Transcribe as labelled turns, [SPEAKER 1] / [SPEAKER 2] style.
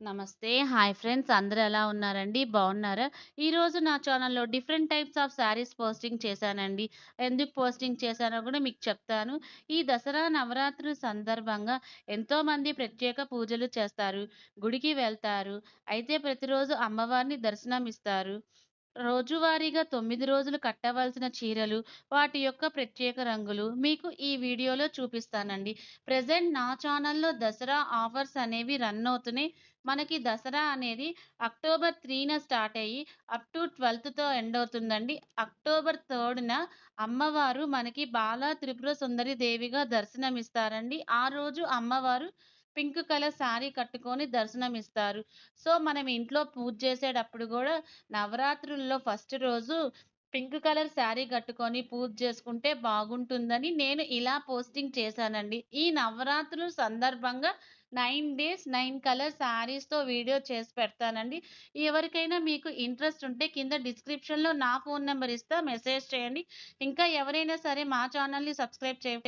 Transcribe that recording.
[SPEAKER 1] నమస్తే. Hi friends. అందరూ ఎలా ఉన్నారండి? బాగున్నారా ఈరోజు నా ఛానల్‌లో different types of saris posting చేశానండి. ఎందుకు పోస్టింగ్ చేశానో కూడా మీకు చెప్తాను. ఈ దసరా నవరాత్రుల సందర్భంగా ఎంతోమంది ప్రత్యేక పూజలు చేస్తారు. గుడికి వెళ్తారు. అయితే ప్రతిరోజు అమ్మవారిని దర్శనం ఇస్తారు రోజువారీగా తొమ్మిది రోజులు కట్టవలసిన చీరలు, వాటి యొక్క ప్రత్యేక రంగులు మీకు ఈ వీడియోలో చూపిస్తానండి. ప్రజెంట్ నా ఛానల్‌లో దసరా ఆఫర్స్ అనేవి రన్ అవుతున్నాయి. మనకి దసరా అనేది అక్టోబర్ త్రీన స్టార్ట్ అయ్యి అప్ టు 12తో ఎండ్ అవుతుందండి. అక్టోబర్ థర్డ్న అమ్మవారు మనకి బాలా త్రిపుర సుందరి దేవిగా దర్శనమిస్తారండి. ఆ రోజు అమ్మవారు పింక్ కలర్ శారీ కట్టుకొని దర్శనమిస్తారు. సో, మనం ఇంట్లో పూజ చేసేటప్పుడు కూడా నవరాత్రుల్లో ఫస్ట్ రోజు పింక్ కలర్ శారీ కట్టుకొని పూజ చేసుకుంటే బాగుంటుందని నేను ఇలా పోస్టింగ్ చేశానండి. ఈ నవరాత్రుల సందర్భంగా నైన్ డేస్ నైన్ కలర్ శారీస్‌తో వీడియో చేసి పెడతానండి. ఎవరికైనా మీకు ఇంట్రెస్ట్ ఉంటే కింద డిస్క్రిప్షన్‌లో నా ఫోన్ నెంబర్ ఇస్తా మెసేజ్ చేయండి. ఇంకా ఎవరైనా సరే మా ఛానల్‌ని సబ్స్క్రైబ్ చేయండి